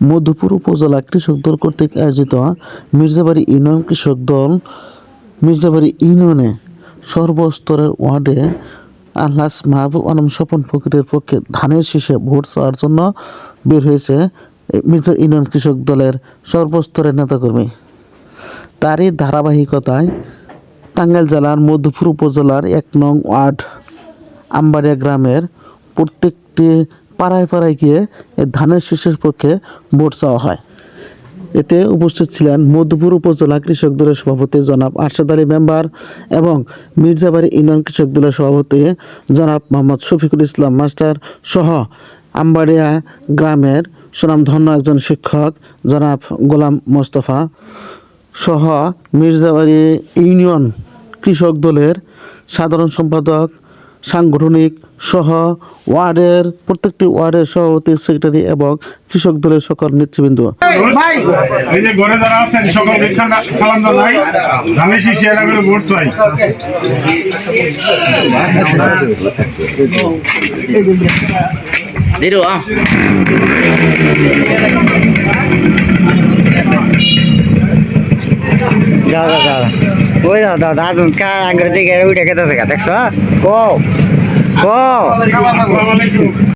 মধুপুর উপজেলা কৃষক দল কর্তৃক আয়োজিত মির্জাবাড়ি ইউনিয়ন কৃষক দল মির্জাবাড়ি ইউনিয়নে সর্বস্তরের ওয়ার্ডে আল্লাস মাহবুব আলম স্বপন ফকিরের পক্ষে ধানের শীষে ভোট চাওয়ার জন্য বের হয়েছে মির্জা ইউনিয়ন কৃষক দলের সর্বস্তরের নেতাকর্মী। তারই ধারাবাহিকতায় টাঙ্গাইল জেলার মধুপুর উপজেলার এক নং ওয়ার্ড আম্বারিয়া গ্রামের প্রত্যেকটি পাড়ায় পাড়ায় গিয়ে ধানের শীষের পক্ষে ভোট চাওয়া হয়। এতে উপস্থিত ছিলেন মধুপুর উপজেলা কৃষক দলের সভাপতি জনাব আরশাদ আলী মেম্বার এবং মির্জাবাড়ি ইউনিয়ন কৃষক দলের সভাপতি জনাব মোহাম্মদ শফিকুল ইসলাম মাস্টার সহ আম্বাড়িয়া গ্রামের সুনামধন্য একজন শিক্ষক জনাব গোলাম মোস্তফা সহ মির্জাবাড়ি ইউনিয়ন কৃষক দলের সাধারণ সম্পাদক সাংগঠনিক সহ ওয়ার্ডের প্রত্যেকটি ওয়ার্ডের সভাপতি সেক্রেটারি এবং কৃষক দলের সকল নেতৃবৃন্দ। এই যে ঘরে যারা আছেন সকলকে সালাম জানাই। ধানের শীষে এলাকার ভোট চাই। Diru দাদা যাও ওই দাদা দাও দাদুন কা আঙ্গুর দিকে উঠে গেছে দেখছ? কো কো